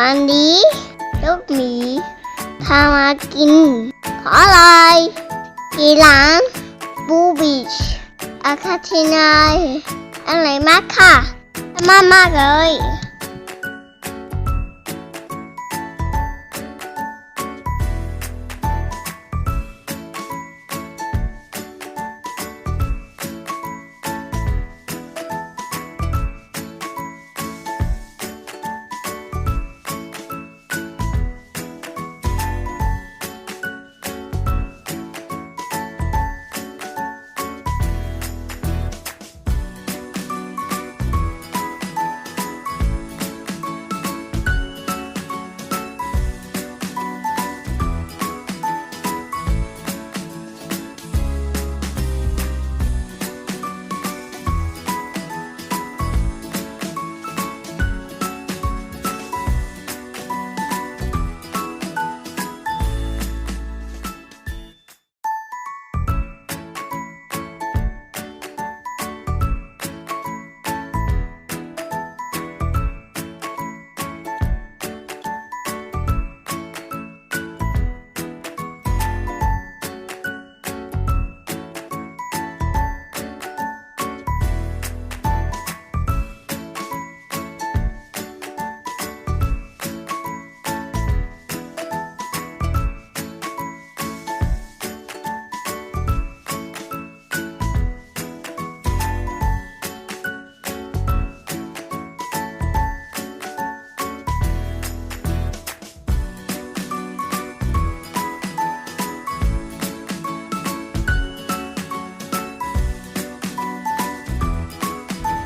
วันนี้ลูกหมีพามากินขออะไรกีหลังบูบิชอาคาทินายอะไรมากค่ะ มากมากเลย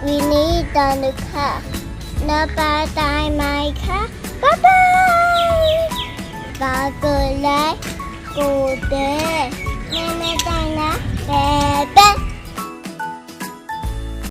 วินนี่ตอนนึกค่ะนาปลาตายไหมคะบ๊ายบายฝากกดแล้วกดแชร์แม่ไม่ตาย